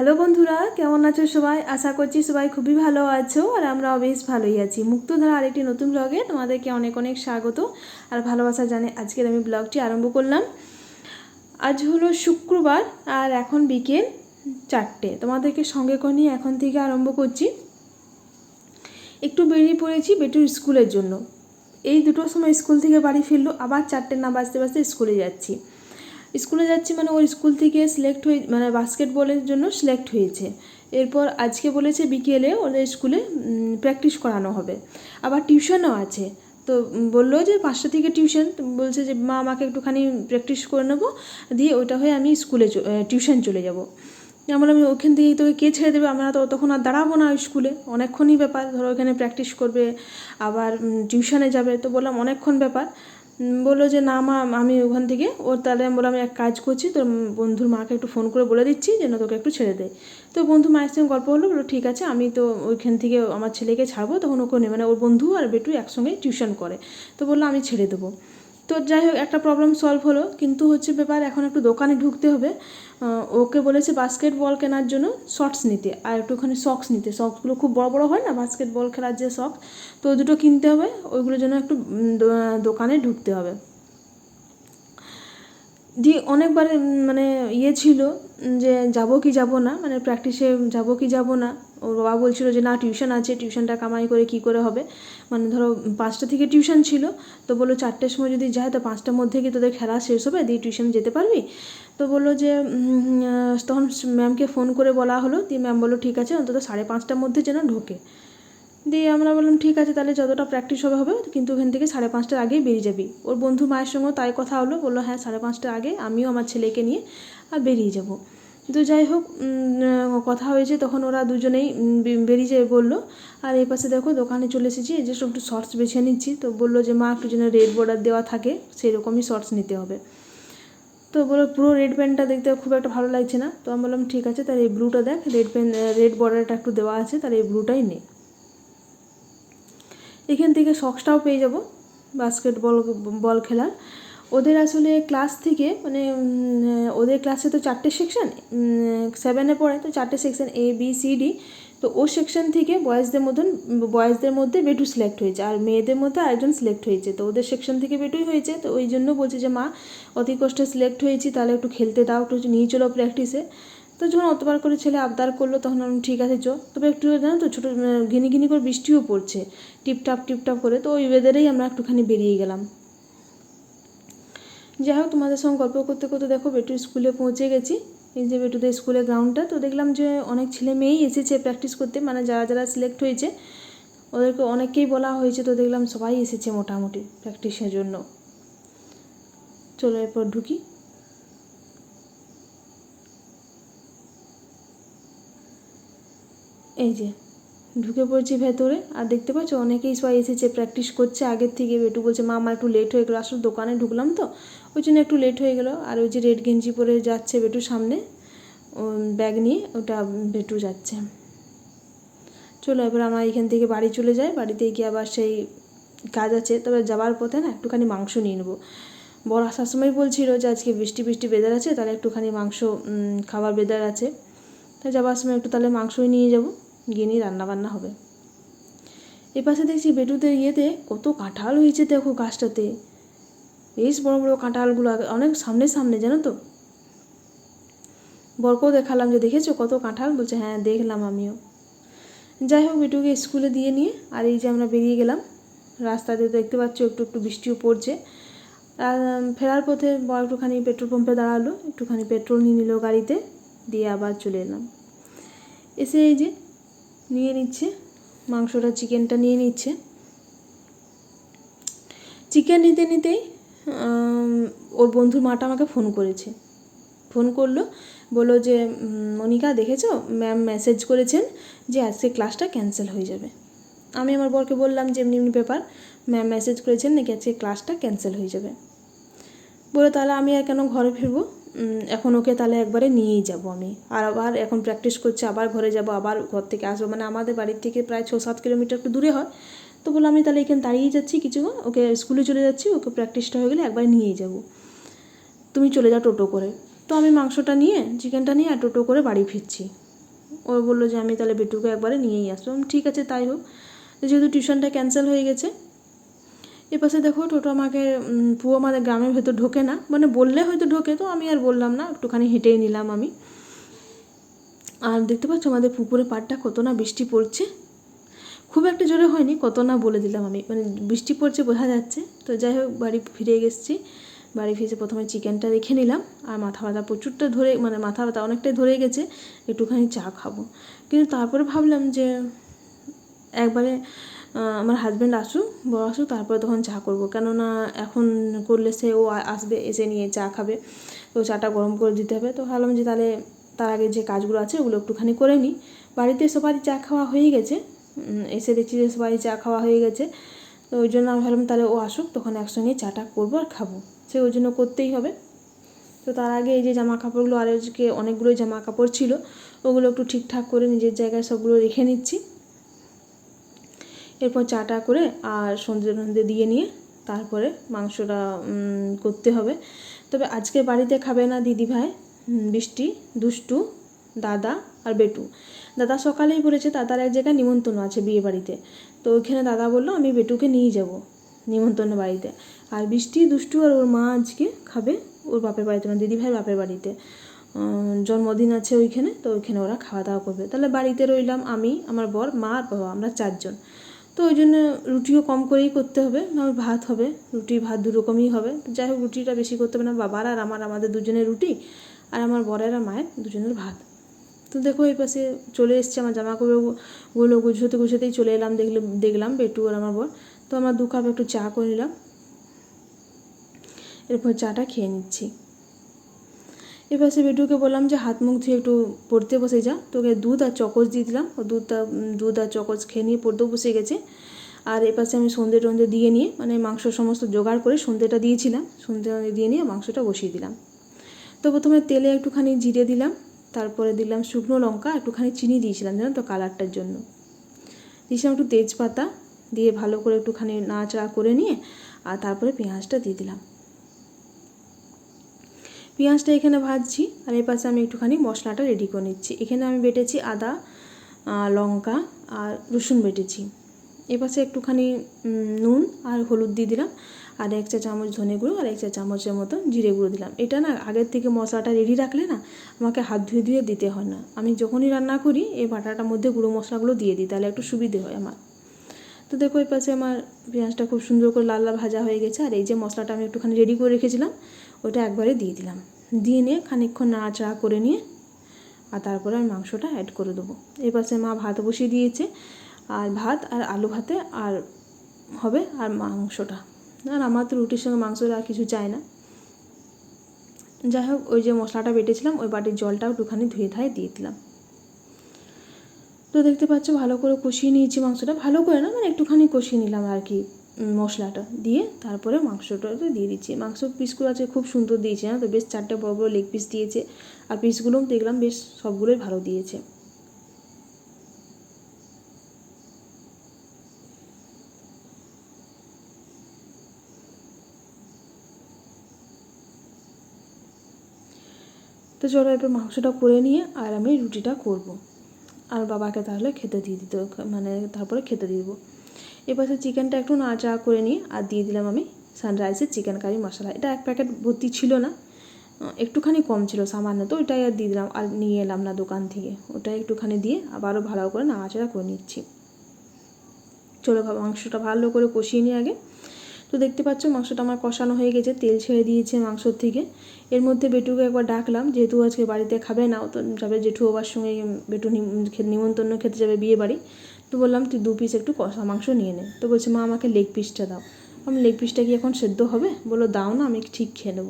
Hello বন্ধুরা, কেমন আছো সবাই? আশা করছি সবাই খুবই ভালো আছো আর আমরাও বেশ ভালোই আছি। মুক্তধারা আরেকটি নতুন ব্লগে তোমাদেরকে অনেক অনেক স্বাগত আর ভালোবাসা জানে আজকের আমি ব্লগটি আরম্ভ করলাম। আজ হলো শুক্রবার আর এখন বিকেল চারটে। তোমাদেরকে সঙ্গে করে নিয়ে এখন থেকে আরম্ভ করছি। একটু বেরিয়ে পড়েছি বেটুর স্কুলের জন্য। এই দুটোর সময় স্কুল থেকে বাড়ি ফিরলো, আবার চারটে না বাজতে বাজতে স্কুলে যাচ্ছি। স্কুলে যাচ্ছি মানে ওর স্কুল থেকে সিলেক্ট হয়ে মানে বাস্কেটবলের জন্য সিলেক্ট হয়েছে। এরপর আজকে বলেছে বিকেলে ওদের স্কুলে প্র্যাকটিস করানো হবে। আবার টিউশনও আছে। তো বলল যে পাঁচটা থেকে টিউশন বলছে যে মা আমাকে একটুখানি প্র্যাকটিস করে নেব, দিয়ে ওটা হয়ে আমি স্কুলে টিউশন চলে যাব। আমি বললাম ওখান থেকে তোকে কে ছেড়ে দেবে? আমরা তো তখন আর দাঁড়াবো না স্কুলে। অনেকক্ষণই ব্যাপার, ধরো ওখানে প্র্যাকটিস করবে, আবার টিউশনে যাবে। তো বললাম, অনেকক্ষণ ব্যাপার। বলল যে, না মা, আমি ওখান থেকে, ওর তাহলে আমি বললাম এক কাজ করছি, তোর বন্ধুর মাকে একটু ফোন করে বলে দিচ্ছি, যেন তোকে একটু ছেড়ে দেয়। তো বন্ধু মায়ের সঙ্গে গল্প হলো, বলল, ঠিক আছে, আমি তো ওইখান থেকে আমার ছেলেকে ছাড়বো, তখন ওকে নেই মানে ওর বন্ধু আর বেটু একসঙ্গে টিউশন করে। তো বলল, আমি ছেড়ে দেবো। তো যাই হোক, একটা প্রবলেম সলভ হলো। কিন্তু হচ্ছে ব্যাপার, এখন একটু দোকানে ঢুকতে হবে। ওকে বলেছে বাস্কেট বল কেনার জন্য শর্টস নিতে আর একটুখানি সক্স নিতে। সক্সগুলো খুব বড় বড় হয় না? বাস্কেট বল খেলার যে শখ তো দুটো কিনতে হবে। ওইগুলোর জন্য একটু দোকানে ঢুকতে হবে। দিয়ে অনেকবার মানে ইয়ে ছিল যে যাব কি যাব না মানে প্র্যাকটিসে যাব কি যাব না, ওর বাবা বলছিল যে না টিউশন আছে টিউশনটা কামাই করে কি করে হবে মানে ধরো পাঁচটা থেকে টিউশন ছিল, তো বলল চারটের সময় যদি যায়, তো পাঁচটার মধ্যে কি তোদের খেলা শেষ হবে, দিয়ে টিউশন যেতে পারবি? তো বলল যে তখন ম্যামকে ফোন করে বলা হলো, দিয়ে ম্যাম বলল, ঠিক আছে, অন্তত সাড়ে পাঁচটার মধ্যে যেন ঢোকে। দিয়ে আমরা বললাম, ঠিক আছে, তাহলে যতটা প্র্যাকটিস হবে হবে, কিন্তু ওখান থেকে সাড়ে পাঁচটার আগেই বেরিয়ে যাবি। ওর বন্ধু মায়ের সঙ্গেও তাই কথা হলো, বলল হ্যাঁ সাড়ে পাঁচটার আগে আমিও আমার ছেলেকে নিয়ে আর বেরিয়ে যাব। তো যাই হোক কথা হয়েছে, তখন ওরা দুজনেই বেরিয়ে যাবে বলল, আর এই পাশে দেখো, দোকানে চলে এসেছি, এই যে সব একটু শর্টস বেছে নিচ্ছি। তো বলল যে, মা, একটু যেন রেড বর্ডার দেওয়া থাকে সেই রকমই শর্টস নিতে হবে। তো বলো পুরো রেড প্যান্টটা দেখতে খুব একটা ভালো লাগছে না। তো আমি বললাম, ঠিক আছে তার এই ব্লুটা দেখ রেড প্যান রেড বর্ডারটা একটু দেওয়া আছে, তাহলে এই ব্লুটাই নে। এখান থেকে সক্সটাও পেয়ে যাব বাস্কেটবল বল খেলার। ওদের আসলে ক্লাস থেকে মানে ওদের ক্লাসে তো চারটে সেকশন সেভেনে পড়ে তো চারটে section A B C D তো ও সেকশন থেকে বয়েজদের মতন বয়েজদের মধ্যে বেটু সিলেক্ট হয়েছে আর মেয়েদের মধ্যে আরেকজন সিলেক্ট হয়েছে। তো ওদের সেকশন থেকে বেটুই হয়েছে। তো ওই জন্য বলছে যে, মা, অতি কষ্টে সিলেক্ট হয়েছি, তাহলে একটু খেলতে দাও, একটু নিয়ে চলো প্র্যাকটিসে তো যখন অতবার করে ছেলে আবদার করল, তখন আমি ঠিক আছে, চো। তবে একটু জানো তো, ছোটো ঘিনি ঘিনি করে বৃষ্টিও পড়ছে। টিপটাপ টিপটাপ করে। তো ওই ওয়েদারেই আমরা একটুখানি বেরিয়ে গেলাম। যাই হোক, তোমাদের সঙ্গে গল্প করতে করতে দেখো বেটু স্কুলে পৌঁছে গেছি। এই যে বেটুদের স্কুলের গ্রাউন্ডটা তো দেখলাম যে অনেক ছেলে মেয়েই এসেছে প্র্যাকটিস করতে। মানে যারা যারা সিলেক্ট হয়েছে, ওদেরকে অনেককেই বলা হয়েছে, তো দেখলাম সবাই এসেছে মোটামুটি প্র্যাকটিসের জন্য। চলো এরপর ঢুকি। এই যে, ঢুকে পড়ছি ভেতরে, আর দেখতে পাচ্ছ অনেকেই সবাই এসেছে প্র্যাকটিস করছে আগের থেকে। বেটু বলছে, মা, আমার একটু লেট হয়ে গেলো, আসলে দোকানে ঢুকলাম তো। ওই জন্য একটু লেট হয়ে গেলো। আর ওই যে রেড গেঞ্জি পরে যাচ্ছে বেটুর সামনে ব্যাগ নিয়ে, ওটা বেটু যাচ্ছে। চলো, এবার আমরা এখান থেকে বাড়ি চলে যাই। বাড়িতে গিয়ে আবার সেই কাজ আছে। তবে যাওয়ার পথে না একটুখানি মাংস নিয়ে নেব। বড় আসার সময় বলছিল যে, আজকে বৃষ্টি বৃষ্টি বেদার আছে, তাহলে একটুখানি মাংস খাবার বেদার আছে। তাই যাওয়ার সময় একটু তাহলে মাংসই নিয়ে যাব। গিয়ে নিয়ে রান্নাবান্না হবে। এ পাশে দেখছি বেটুদের ইয়েতে কত কাঁঠাল হয়েছে দেখো গাছটাতে। বেশ বড় বড় কাঁঠালগুলো, অনেক সামনে সামনে, জানো তো? বরকেও দেখালাম যে দেখেছ কত কাঁঠাল? বলছে হ্যাঁ দেখলাম আমিও। যাই হোক, বেটুকে স্কুলে দিয়ে নিয়ে, আর এই যে আমরা বেরিয়ে গেলাম। রাস্তাতে দেখতে পাচ্ছ একটু একটু বৃষ্টিও পড়ছে। ফেরার পথে বড় একটুখানি পেট্রোল পাম্পে দাঁড়াল, একটুখানি পেট্রোল নিয়ে নিল গাড়িতে, দিয়ে আবার চলে এলাম। এসে এই যে নিয়ে নিচ্ছে। মাংসটা, চিকেনটা নিয়ে নিচ্ছে। চিকেন নিতে নিতেই ওর বন্ধুর মাটা আমাকে ফোন করেছে। ফোন করল, বলল যে মনিকা দেখেছ? ম্যাম মেসেজ করেছেন যে, আজকে ক্লাসটা ক্যান্সেল হয়ে যাবে। আমি আমার বরকে বললাম যে, এমনি এমনি ব্যাপার। ম্যাম মেসেজ করেছেন নাকি আজকে ক্লাসটা ক্যান্সেল হয়ে যাবে। বলে তাহলে আমি আর কেন ঘরে ফিরবো? এখন ওকে তাহলে একবারে নিয়েই যাব আমি। আর আবার এখন প্র্যাকটিস করছে, আবার ঘরে যাব, আবার ঘর থেকে আসব। মানে আমাদের বাড়ির থেকে প্রায় ছ সাত কিলোমিটার একটু দূরে হয়। তো বললাম আমি তাহলে এখানে দাঁড়িয়ে যাচ্ছি কিছুক্ষণ। ওকে স্কুলে চলে যাচ্ছি, ওকে প্র্যাকটিসটা হয়ে গেলে একবার নিয়েই যাব। তুমি চলে যাও টোটো করে। তো আমি মাংসটা নিয়ে, চিকেনটা নিয়ে আর টোটো করে বাড়ি ফিরছি। ও বলল যে আমি তাহলে বেটুকে একবারে নিয়েই আসব। ঠিক আছে, তাই হোক। যেহেতু টিউশনটা ক্যান্সেল হয়ে গেছে এপাশে দেখো টোটো আমাকে পুরো আমাদের গ্রামের ভেতর ঢোকে না। মানে বললে হয়তো ঢোকে, তো আমি আর বললাম না, একটুখানি হেঁটেই নিলাম আমি। আর দেখতে পাচ্ছ আমাদের পুকুরের পাড়টা কত না বৃষ্টি পড়ছে। খুব একটা জোরে হয়নি, কত না বলে দিলাম আমি। মানে বৃষ্টি পড়ছে বোঝা যাচ্ছে। তো যাই হোক, বাড়ি ফিরে গেছি বাড়ি ফিরে প্রথমে চিকেনটা রেখে নিলাম। আর মাথা ব্যথা প্রচুরটা ধরে মানে মাথা ব্যথা অনেকটাই ধরে গেছে, একটুখানি চা খাব। কিন্তু তারপরে ভাবলাম যে, একবারে আমার হাজব্যান্ড আসুক বড় আসুক, তারপরে তখন চা করব। কেননা এখন করলে সে, ও আসবে, এসে নিয়ে চা খাবে। তো চাটা গরম করে দিতে হবে। তো ভাবলাম যে তাহলে তার আগে যে কাজগুলো আছে, ওগুলো একটুখানি করে নিই। বাড়িতে সবারই চা খাওয়া হয়ে গেছে। এসে দেখছি যে সবারই চা খাওয়া হয়ে গেছে। তো ওই জন্য আমি ভাবলাম তাহলে ও আসুক, তখন একসঙ্গে চাটা করব আর খাব। সে ওই জন্য করতেই হবে। তো তার আগে এই যে জামা কাপড়গুলো আর আজকে অনেকগুলোই জামা কাপড় ছিল, ওগুলো একটু ঠিকঠাক করে নিজের জায়গায় সবগুলো রেখে নিচ্ছি। এরপর চাটা করে আর সন্ধে সন্ধে দিয়ে নিয়ে তারপরে মাংসটা করতে হবে। তবে আজকে বাড়িতে খাবে না দিদিভাই বৃষ্টি দুষ্টু, দাদা আর বেটু। দাদা সকালেই বলেছে দাদার এক জায়গায় নিমন্ত্রণ আছে বিয়ে বাড়িতে। তো ওইখানে দাদা বলল, আমি বেটুকে নিয়ে যাব নিমন্ত্রণ বাড়িতে। আর বৃষ্টি দুষ্টু আর ওর মা আজকে খাবে ওর বাপের বাড়িতে মানে দিদিভাই বাপের বাড়িতে। জন্মদিন আছে ওইখানে, তো ওইখানে ওরা খাওয়া দাওয়া করবে। তাহলে বাড়িতে রইলাম আমি, আমার বর, মা আর বাবা, আমরা চারজন। তো ওই জন্য রুটিও কম করেই করতে হবে আমার ভাত হবে, রুটি ভাত দু রকমই হবে। যাই হোক, রুটিটা বেশি করতে হবে না, বাবার আর আমার, আমাদের দুজনের রুটি আর আমার বরের আর মায়ের দুজনের ভাত। তো দেখো এই পাশে চলে এসছে আমার জামা কাপড়গুলো গুছোতে গুছোতেই চলে এলাম দেখলাম দেখলাম বেটু আর আমার বর। তো আমার দু কাপ একটু চা করে নিলাম। এরপর চাটা খেয়ে নিচ্ছি। এবার সে বেটুকে বললাম যে, হাত মুখ ধুয়ে একটু পড়তে বসে যা। তোকে দুধ আর চকচ দিয়ে দিলাম। ও দুধটা, দুধ আর চকচ খেয়ে নিয়ে পড়তেও বসে গেছে। আর এপাশে আমি সন্ধে টন্ধে দিয়ে নিয়ে মানে মাংস সমস্ত জোগাড় করে সন্ধেটা দিয়েছিলাম। সন্ধে দিয়ে নিয়ে মাংসটা বসিয়ে দিলাম। তো প্রথমে তেলে একটুখানি জিরে দিলাম, তারপরে দিলাম শুকনো লঙ্কা, একটুখানি চিনি দিয়েছিলাম, জানো তো, কালারটার জন্য। দিয়েছিলাম একটু তেজপাতা, দিয়ে ভালো করে একটুখানি নাড়াচাড়া করে নিয়ে, আর তারপরে পেঁয়াজটা দিয়ে দিলাম। পেঁয়াজটা এখানে ভাজছি আর এই পাশে আমি একটুখানি মশলাটা রেডি করে নিচ্ছি। এখানে আমি বেটেছি আদা লঙ্কা আর রসুন বেটেছি। এ পাশে একটুখানি নুন আর হলুদ দিয়ে দিলাম আর এক চা চামচ ধনে গুঁড়ো আর এক চা চামচের মতো জিরে গুঁড়ো দিলাম। এটা না আগের থেকে মশলাটা রেডি রাখলে না আমাকে হাত ধুয়ে ধুয়ে দিতে হয় না। আমি যখনই রান্না করি, এই বাটাটার মধ্যে গুঁড়ো মশলাগুলো দিয়ে দিই, তাহলে একটু সুবিধে হয় আমার। তো দেখো এই পাশে আমার পেঁয়াজটা খুব সুন্দর করে লাল লাল ভাজা হয়ে গেছে আর এই যে মশলাটা আমি একটুখানি রেডি করে রেখেছিলাম, ওটা একবারে দিয়ে দিলাম। দিয়ে নিয়ে খানিকক্ষণ নাড়াচাড়া করে নিয়ে, আর তারপরে আমি মাংসটা অ্যাড করে দেবো। এই পাশে মা ভাত বসিয়ে দিয়েছে, আর ভাত আর আলু ভাতে, আর হবে আর মাংসটা। আর আমার তো রুটির সঙ্গে মাংস আর কিছু চাই না। যাই হোক, ওই যে মশলাটা বেটেছিলাম, ওই বাটির জলটাও একটুখানি ধুয়ে ধায়ে দিয়ে দিলাম। তো দেখতে পাচ্ছ, ভালো করে কষিয়ে নিয়েছি মাংসটা। ভালো করে না মানে একটুখানি কষিয়ে নিলাম আর কি। মশলাটা দিয়ে তারপরে মাংসটা দিয়ে দিচ্ছি। মাংস পিসগুলো আছে, খুব সুন্দর দিয়েছে না তো? বেশ চারটে বড় বড় লেগ পিস দিয়েছে। আর পিসগুলোও দেখলাম বেশ সবগুলোই ভালো দিয়েছে। তো চলো এবার মাংসটা করে নিয়ে আর আমি রুটিটা করব। আর বাবাকে তাহলে খেতে দিয়ে দিতে মানে তারপরে খেতে দিয়ে দেবো। এপাশে চিকেনটা একটু নাড়াচাড়া করে নিয়ে আর দিয়ে দিলাম আমি সানরাইসের চিকেন কারি মশলা। এটা এক প্যাকেট ভর্তি ছিল না একটুখানি কম ছিল সামান্য, তো ওইটাই আর দিয়ে দিলাম। আর নিয়ে এলাম না দোকান থেকে। ওটাই একটুখানি দিয়ে আবারও ভালো করে নাড়াচাড়া করে নিচ্ছি। চলো মাংসটা ভালো করে কষিয়ে নিই আগে। তো দেখতে পাচ্ছ মাংসটা আমার কষানো হয়ে গেছে, তেল ছেড়ে দিয়েছে মাংসর থেকে। এর মধ্যে বেটুকে একবার ডাকলাম, যেহেতু আজকে বাড়িতে খাবে না তো যাবে জেঠু বাবার সঙ্গে বেটু নিমন্ত্রণ খেতে যাবে বিয়ে বাড়ি তো বললাম, তুই দু পিস একটু কষা মাংস নিয়ে নে। তো বলছে, মা, আমাকে লেগ পিসটা দাও। আমি লেগ পিসটা কি এখন সেদ্ধ হবে? বলো দাও না, আমি ঠিক খেয়ে নেব।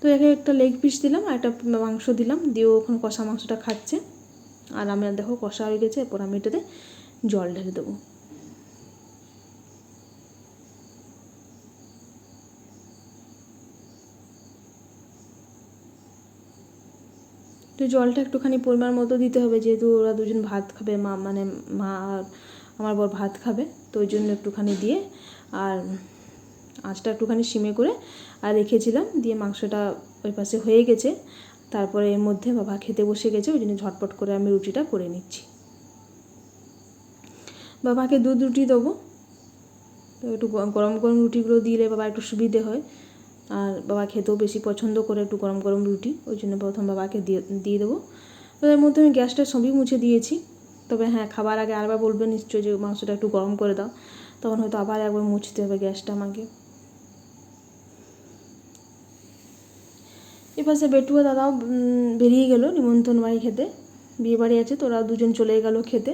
তো একে একটা লেগ পিস দিলাম আর একটা মাংস দিলাম। দিয়ে ও ওখানে কষা মাংসটা খাচ্ছে। আর আমি দেখো কষা হয়ে গেছে, এরপর আমি এটাতে জল ঢেলে দেবো। তো জলটা একটুখানি পরিমাণ মতো দিতে হবে, যেহেতু ওরা দুজন ভাত খাবে, মা মানে মা আর আমার বর ভাত খাবে, তো ওই জন্য একটুখানি দিয়ে আর আঁচটা একটুখানি সিমে করে আর রেখেছিলাম, দিয়ে মাংসটা ওই পাশে হয়ে গেছে। তারপরে এর মধ্যে বাবা খেতে বসে গেছে, ওই জন্য ঝটপট করে আমি রুটিটা করে নিচ্ছি। বাবাকে দুধ রুটি দেবো, তো একটু গরম গরম রুটিগুলো দিলে বাবা একটু সুবিধে হয়। আর বাবা খেতেও বেশি পছন্দ করে একটু গরম গরম রুটি, ওই জন্য প্রথম বাবাকে দিয়ে দিয়ে দেবো। তো এর মধ্যে আমি গ্যাসটা সবই মুছে দিয়েছি। তবে হ্যাঁ খাবার আগে আরবার বলবে নিশ্চয়ই যে মাংসটা একটু গরম করে দাও। তখন হয়তো আবার একবার মুছতে হবে গ্যাসটা আমাকে। এপাশে বেটুয়া দাদাও বেরিয়ে গেল নিমন্ত্রণ বাড়ি খেতে। বিয়ে বাড়ি আছে তোরা দুজন চলে গেল খেতে।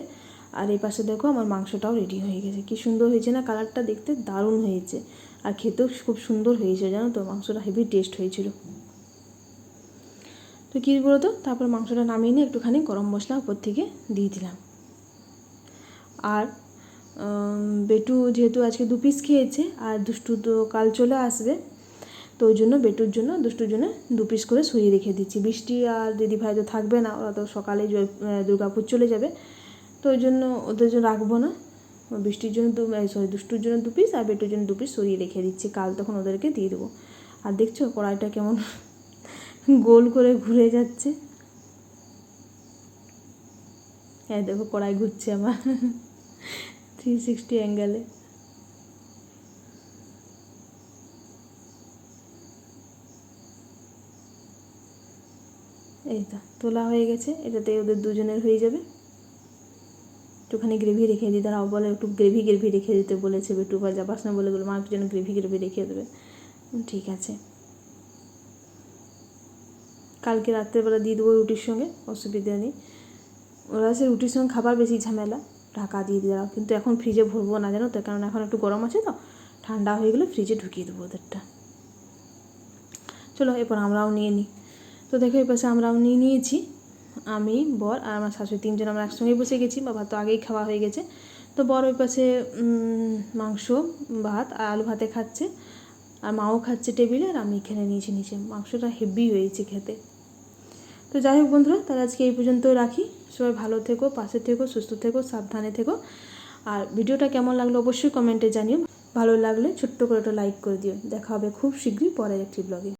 আর এই পাশে দেখো আমার মাংসটাও রেডি হয়ে গেছে। কি সুন্দর হয়েছে না? কালারটা দেখতে দারুণ হয়েছে। আর খেতেও খুব সুন্দর হয়েছে, জানো তো? মাংসটা হেভি টেস্ট হয়েছিল। তো কী বলো তো তারপর মাংসটা নামিয়ে নিয়ে একটুখানি গরম মশলা উপর থেকে দিয়ে দিলাম। আর বেটু যেহেতু আজকে দু পিস খেয়েছে, আর দুষ্টু তো কাল চলে আসবে, তো ওই জন্য বেটুর জন্য, দুষ্টুর জন্য দু পিস করে সরিয়ে রেখে দিচ্ছি। বৃষ্টি আর দিদি ভাই তো থাকবে না, ওরা তো সকালে দুর্গাপুর চলে যাবে, তো ওই জন্য ওদের জন্য রাখব না। বৃষ্টির জন্য দু সরি দুষ্টুর জন্য দু পিস আর বেটুর জন্য দু পিস সরিয়ে রেখে দিচ্ছি। কাল তখন ওদেরকে দিয়ে দেবো। আর দেখছ কড়াইটা কেমন গোল করে ঘুরে যাচ্ছে। হ্যাঁ দেখো কড়াই ঘুরছে আমার। থ্রি সিক্সটি অ্যাঙ্গেলে এই তোলা হয়ে গেছে। এটাতে ওদের দুজনের হয়ে যাবে। একটুখানি গ্রেভি রেখে দিই তারাও বলে একটু গ্রেভি গ্রেভি রেখে দিতে বলেছে, বেটু বা যাবার বলে গেলো মা একটু যেন গ্রেভি গ্রেভি রেখে দেবে। ঠিক আছে। কালকে রাত্রেবেলা দিয়ে দেবো রুটির সঙ্গে, অসুবিধা নেই। ওরা সে রুটির সঙ্গে খাবার বেশি ঝামেলা, ঢাকা দিয়ে দাও। কিন্তু এখন ফ্রিজে ভরবো না, জানো তো? কারণ এখন একটু গরম আছে তো, ঠান্ডা হয়ে গেলে ফ্রিজে ঢুকিয়ে দেবো ওদেরটা। চলো, এরপর আমরাও নিয়ে নিই। তো দেখো এই পাশে আমরাও নিয়ে নিয়েছি। আমি বর আর আমার শাশুড়ি তিনজন আমরা একসঙ্গে বসে গেছি। বাবা তো আগেই খাওয়া হয়ে গেছে। তো বর ওই পাশে মাংস, ভাত আর আলু ভাতে খাচ্ছে। আর মাও খাচ্ছে টেবিলে আর আমি এখানে নিয়েছি নিচে। মাংসটা হেভি হয়েছে খেতে। তো যাই হোক বন্ধুরা, তাহলে আজকে এই পর্যন্ত রাখি। সবাই ভালো থেকো, পাশে থেকো, সুস্থ থেকো, সাবধানে থেকো। আর ভিডিওটা কেমন লাগল অবশ্যই কমেন্টে জানিও। ভালো লাগলে ছোট্ট করে একটা লাইক করে দিও। দেখা হবে খুব শীঘ্রই পরের একটি ব্লগে